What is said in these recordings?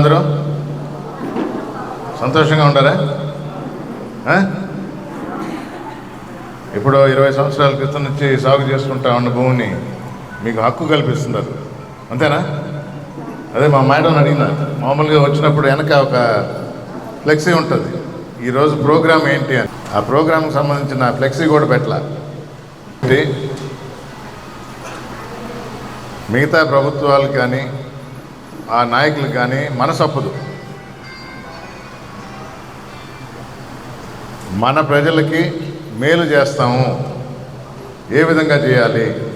అందరూ? సంతోషంగా ఉంటారా? ఇప్పుడు ఇరవై సంవత్సరాల క్రితం నుంచి సాగు చేసుకుంటా ఉన్న భూమిని మీకు హక్కు కల్పిస్తున్నారు. అంతేనా? అదే మా మేడం అడిగిన. మామూలుగా వచ్చినప్పుడు వెనక ఒక ఫ్లెక్సీ ఉంటుంది. ఈరోజు ప్రోగ్రామ్ ఏంటి అని. ఆ ప్రోగ్రామ్కి సంబంధించిన ఫ్లెక్సీ కూడా పెట్టాల. మిగతా ప్రభుత్వాలు కానీ ఆ నాయకులు కానీ మనసప్పదు. మన ప్రజలకి మేలు చేస్తాము. ఏ విధంగా చేయాలి?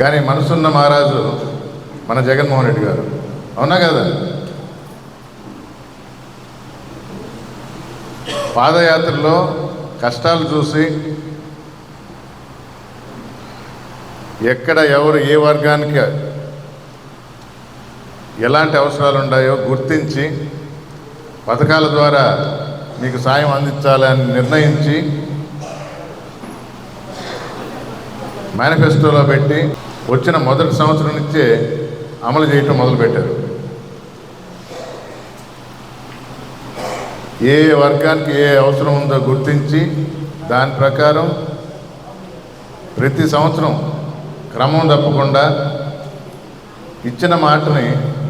కానీ మనసున్న మహారాజు మన జగన్మోహన్ రెడ్డి గారు. అవునా కదా? పాదయాత్రలో కష్టాలు చూసి ఎక్కడ ఎవరు ఏ వర్గానికి ఎలాంటి అవసరాలు ఉన్నాయో గుర్తించి పథకాల ద్వారా మీకు సాయం అందించాలని నిర్ణయించి మేనిఫెస్టోలో పెట్టి వచ్చిన మొదటి సంవత్సరం నుంచే అమలు చేయటం మొదలుపెట్టారు. ఏ వర్గానికి ఏ అవసరం ఉందో గుర్తించి దాని ప్రకారం ప్రతి సంవత్సరం క్రమం తప్పకుండా ఇచ్చిన మాటని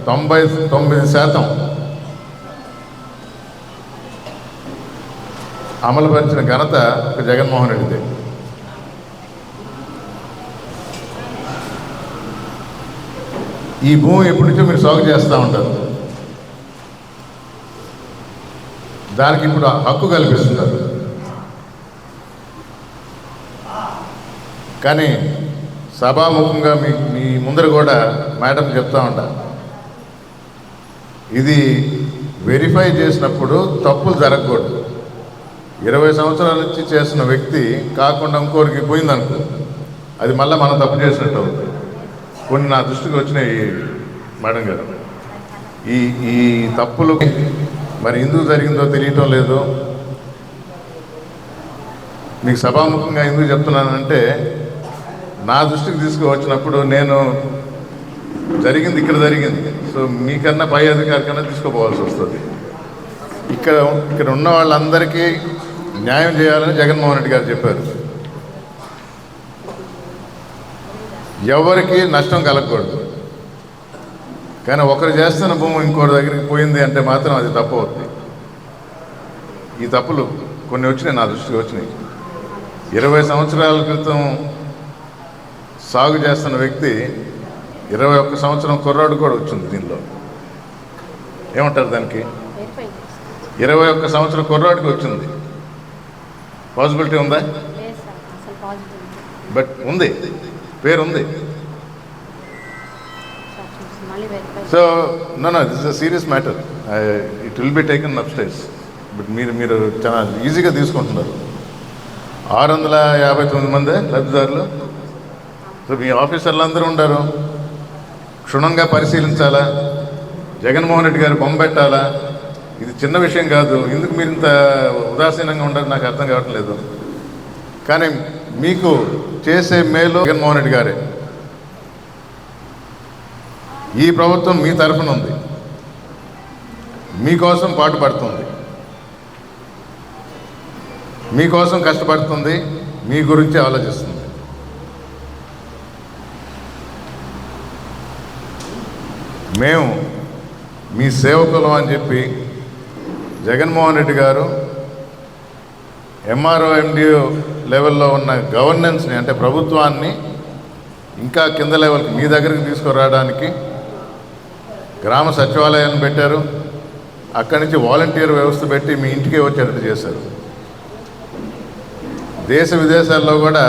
తొంభై తొమ్మిది శాతం అమలుపరిచిన ఘనత ఒక జగన్మోహన్ రెడ్డిదే. ఈ భూమి ఎప్పటి నుంచో మీరు సాగు చేస్తూ ఉంటారు. దానికి ఇప్పుడు హక్కు కల్పిస్తున్నారు. కానీ సభాముఖంగా మీ మీ ముందర కూడా మేడం చెప్తా ఉంటా. ఇది వెరిఫై చేసినప్పుడు తప్పులు జరగకూడదు. ఇరవై సంవత్సరాల నుంచి చేసిన వ్యక్తి కాకుండా ఇంకోరికి పోయిందనుకో అది మళ్ళీ మనం తప్పు చేసినట్టు అవుతుంది కొన్ని నా దృష్టికి వచ్చినాయి మేడం గారు. ఈ ఈ తప్పులు మరి ఎందుకు జరిగిందో తెలియటం లేదు. మీకు సభాముఖంగా ఎందుకు చెప్తున్నానంటే నా దృష్టికి తీసుకువచ్చినప్పుడు నేను జరిగింది ఇక్కడ జరిగింది. సో మీకన్నా పై అధికారి కన్నా తీసుకోపోవాల్సి వస్తుంది. ఇక్కడ ఇక్కడ ఉన్న వాళ్ళందరికీ న్యాయం చేయాలని జగన్మోహన్ రెడ్డి గారు చెప్పారు. ఎవరికి నష్టం కలగకూడదు. కానీ ఒకరు చేస్తున్న భూమి ఇంకోరి దగ్గరికి పోయింది అంటే మాత్రం అది తప్పు అవుతుంది ఈ తప్పులు కొన్ని వచ్చినాయి నా దృష్టికి వచ్చినాయి. ఇరవై సంవత్సరాల క్రితం సాగు చేస్తున్న వ్యక్తి ఇరవై ఒక్క సంవత్సరం కుర్రాడు కూడా వచ్చింది దీనిలో. ఏమంటారు దానికి? ఇరవై ఒక్క సంవత్సరం కుర్రాడికి వచ్చింది. పాసిబిలిటీ ఉందా? బట్ ఉంది. పేరు ఉంది so no no this a serious matter. It will be taken up stage but మీరు మీరు చాలా ఈజీగా తీసుకుంటున్నారు. ఆరు వందల యాభై తొమ్మిది మంది లబ్ధిదారులు? ఇప్పుడు మీ ఆఫీసర్లు అందరూ ఉండరు. క్షుణ్ణంగా పరిశీలించాలా? జగన్మోహన్ రెడ్డి గారు బొమ్మ పెట్టాలా? ఇది చిన్న విషయం కాదు. ఎందుకు మీరు ఇంత ఉదాసీనంగా ఉండరు నాకు అర్థం కావట్లేదు. కానీ మీకు చేసే మేలు జగన్మోహన్ రెడ్డి గారే. ఈ ప్రభుత్వం మీ తరఫున ఉంది. మీకోసం పాటుపడుతుంది. మీకోసం కష్టపడుతుంది. మీ గురించి ఆలోచిస్తుంది. మేము మీ సేవకులం అని చెప్పి జగన్మోహన్ రెడ్డి గారు ఎంఆర్ఓ ఎండిఓ లెవెల్లో ఉన్న గవర్నెన్స్ని అంటే ప్రభుత్వాన్ని ఇంకా కింద లెవెల్కి మీ దగ్గరికి తీసుకురావడానికి గ్రామ సచివాలయాన్ని పెట్టారు. అక్కడి నుంచి వాలంటీర్ వ్యవస్థ పెట్టి మీ ఇంటికే వచ్చేటట్టు చేశారు. దేశ విదేశాల్లో కూడా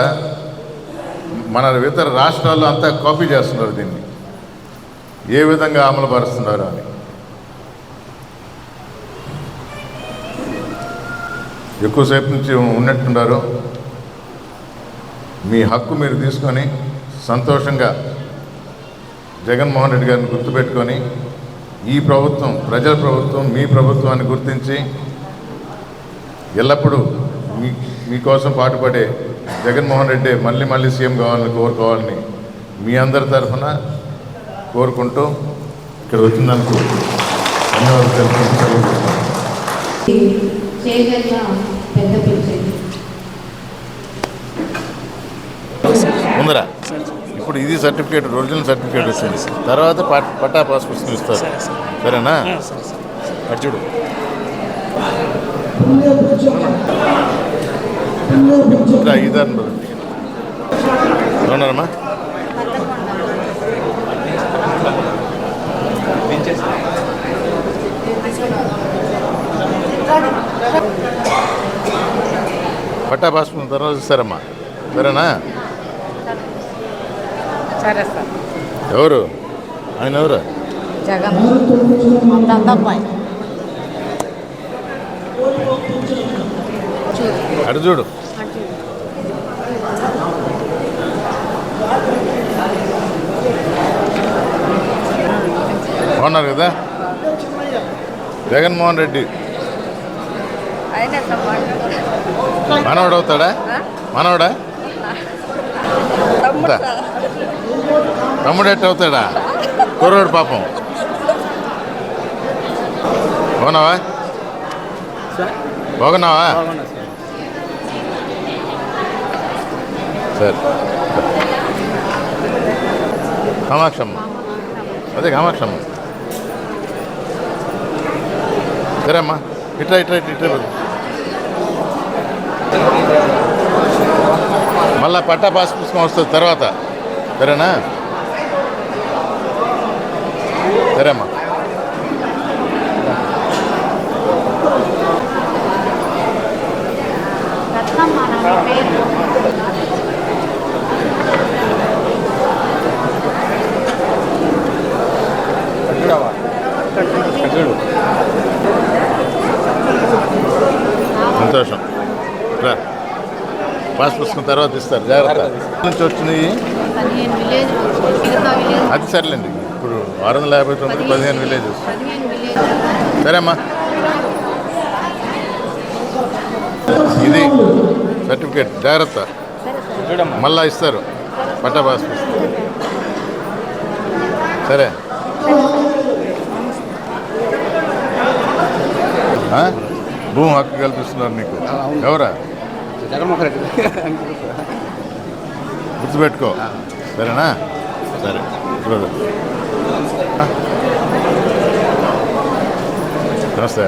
మన ఇతర రాష్ట్రాల్లో అంతా కాపీ చేస్తున్నారు దీన్ని. ఏ విధంగా అమలు పరుస్తున్నారు అని. ఎక్కువసేపు నుంచి ఉన్నట్టున్నారు మీ హక్కు మీరు తీసుకొని సంతోషంగా జగన్మోహన్ రెడ్డి గారిని గుర్తుపెట్టుకొని ఈ ప్రభుత్వం ప్రజల ప్రభుత్వం మీ ప్రభుత్వాన్ని గుర్తించి ఎల్లప్పుడూ మీ మీకోసం పాటుపడే జగన్మోహన్ రెడ్డి మళ్ళీ మళ్ళీ సీఎం కావాలని కోరుకోవాలని మీ అందరి తరఫున కోరుకుంటూ ఇక్కడ వచ్చినందుకు ధన్యవాదాలు ముందరా. ఇప్పుడు ఇది సర్టిఫికేట్ ఒరిజినల్ సర్టిఫికేట్ వచ్చింది. తర్వాత పట్- పట్టా పాస్ పుస్తకం ఇస్తారు. సరేనా? అటు చూడు. పట్టా పాస్ తర్వాత ఇస్తారమ్మా సరేనా? సరే సార్. ఎవరు? ఆయన ఎవరు? జగన్. అబ్బాయి అటు చూడు. బాగున్నారు కదా? జగన్మోహన్ రెడ్డి. అయినా సార్ మనవడు అవుతాడా మనవడా తమ్ముడు ఇంత. తమ్ముడు ఎట్ట అవుతాడా కుర్రోడు పాపం బాగున్నావా బాగున్నావా సరే కామాక్షమ్మ అదే కామాక్షమ్మ సరే అమ్మా ఇట్లా ఇట్లా ఇట్లా ఇట్లా మళ్ళా పట్టా పాస్ పుస్తకం వస్తుంది తర్వాత. సరేనా? సరే అమ్మా రత్నమ్మ నా పేరు. పుస్తకం తర్వాత ఇస్తారు. జాగ్రత్త. నుంచి వచ్చినాయి అది సర్లేండి. ఇప్పుడు ఆరు వందల యాభై తొమ్మిది పదిహేను విలేజెస్. సరేమ్మా ఇది సర్టిఫికేట్. జాగ్రత్త. సరే సార్ మళ్ళా ఇస్తారు. పట్టా పాస్ సరే? భూమి హక్కు కల్పిస్తున్నారు నీకు. ఎవరా? జగన్మోహన్ రెడ్డి. గుర్తుపెట్టుకో. సరేనా? సరే? నమస్తే.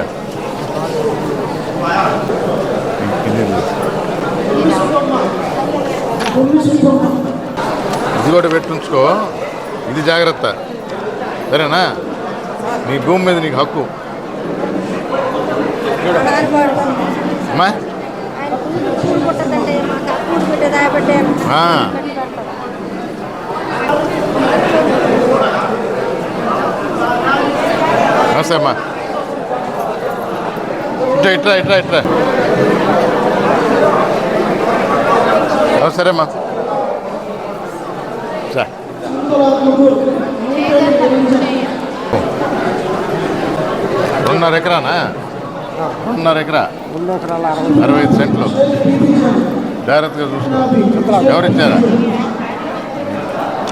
ఇది ఇది కూడా పెట్టుంచుకో. ఇది జాగ్రత్త. సరేనా? నీ భూమి మీద నీకు హక్కు. అమ్మా నమస్తే అమ్మా. ఇట్రా ఇట్రా ఇట్రా ఇట్రా. నమస్తే అమ్మా. రెండున్నర ఎకరానా? రెండున్నర ఎకరా? అరవై ఐదు. సెంట్లు. జాగ్రత్తగా చూసుకో. ఎవరిచ్చారా?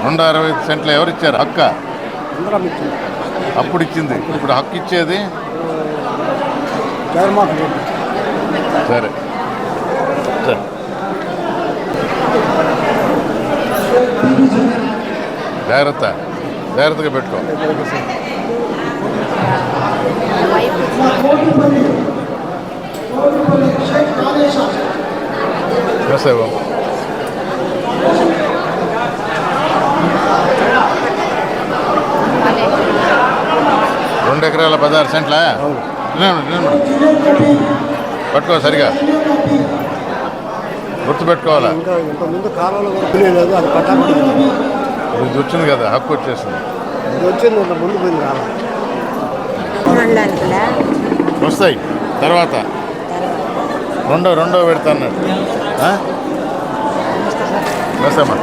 రెండు అరవై ఐదు సెంట్లు ఎవరిచ్చారు? హక్క అప్పుడు ఇచ్చింది ఇప్పుడు హక్కు ఇచ్చేది? సరే. సరే. జాగ్రత్త. జాగ్రత్తగా పెట్టుకో. బాబు రెండు ఎకరాల పదహారు సెంట్లా. పట్టుకో సరిగా. గుర్తుపెట్టుకోవాలా? ఇది వచ్చింది కదా హక్కు వచ్చేసింది. వస్తాయి తర్వాత. రెండో రెండో పెడతా అన్నాడు. వస్తామా